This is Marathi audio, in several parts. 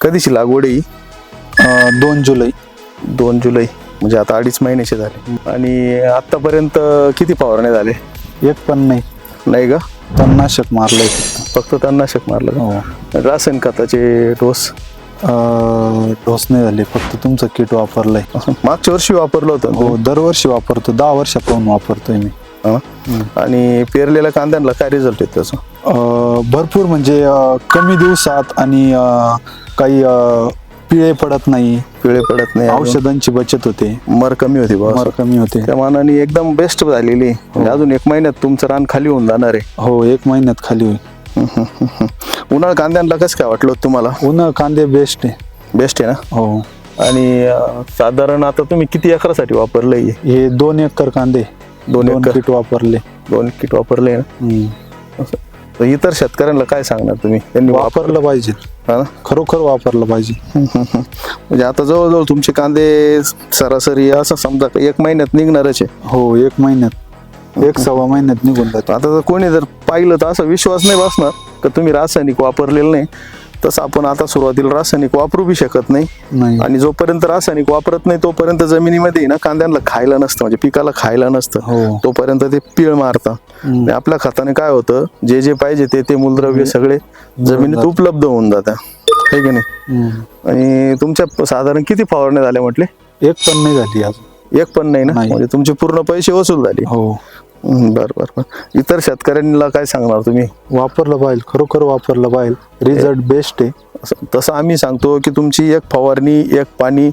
कधीची लागवड आहे ही? अं, दोन जुलै. दोन जुलै. म्हणजे आता अडीच महिन्याचे झाले. आणि आतापर्यंत किती फवारण्या झाले? एक पण नाही. नाही का? तणनाशक मारलंय फक्त. फक्त तणनाशक मारलं हो. का? रासायन खताचे डोस? अं, डोस नाही झाले. फक्त तुमचं किट वापरलंय. मागच्या वर्षी वापरलं होतं हो दरवर्षी वापरतो. दहा वर्षापासून वापरतोय मी. हा? आणि पेरलेल्या कांद्यांना काय रिझल्ट आहे त्याचा? अं, भरपूर म्हणजे अं, कमी दिवसात आणि अं, काही अं, पिळे पडत नाही. पिळे पडत नाही. औषधांची बचत होते. मर कमी होती मर कमी होते. त्या मानाने एकदम बेस्ट झालेली. आहे. म्हणजे अजून एक महिन्यात तुमचं रान खाली होऊन जाणार आहे. हो एक महिन्यात खाली होईल. उन्हाळ कांद्यांना कसं काय वाटलं होतं तुम्हाला? उन्हा कांदे बेस्ट आहे. बेस्ट आहे ना? हो. आणि अं, साधारण आता तुम्ही किती एकरासाठी वापरलंय हे? हे दोन एकर कांदे. दोन दोन एकर. किट वापरले. दोन किट वापरले ना? हम्म. असं. तर इतर शेतकऱ्यांना काय सांगणार तुम्ही? त्यांनी वापर वापरलं पाहिजे. हा ना? खरोखर वापरलं पाहिजे. म्हणजे आता जवळजवळ तुमचे कांदे सरासरी असं समजा का एक महिन्यात निघणारच आहे. हो एक महिन्यात. एक सव्वा महिन्यात निघून जातो. आता जर कोणी जर पाहिलं तर असा विश्वास नाही बसणार का तुम्ही रासायनिक वापरलेलं नाही? तसं आपण आता सुरुवातीला रासायनिक वापरू बी शकत नाही. आणि जोपर्यंत रासायनिक वापरत नाही तोपर्यंत जमिनीमध्ये ना कांद्यांना खायला नसतं म्हणजे पिकाला खायला नसतं. हो. तोपर्यंत ते पीळ मारतं. हम्म. आणि आपल्या खताने काय होतं जे जे पाहिजे ते ते मूलद्रव्य सगळे जमिनीत उपलब्ध होऊन जातं. हे की नाही. आणि तुमच्या साधारण किती फवारण्या झाल्या म्हटले? एक पण नाही झाली एक पण नाही ना. म्हणजे तुमचे पूर्ण पैसे वसूल झाले. हो. बरं बरं बरं. इतर शेतकऱ्यांना काय सांगणार तुम्ही? वापरलं पाहिजे खरोखर वापरलं पाहिजे. रिझल्ट बेस्ट आहे. असं- तसं आम्ही सांगतो की तुमची एक फवारणी एक पाणी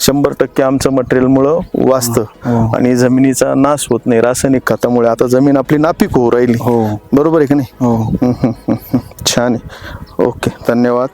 शंभर टक्के आमचं मटेरियलमुळं वाचतं. हो. आणि जमिनीचा नाश होत नाही रासायनिक खतामुळे. आता जमीन आपली नापीक होऊ राहिली. हो. बरोबर आहे की नाही? हो. हम्म, हम्म, हम्म, हम्म. छान आहे. ओके धन्यवाद.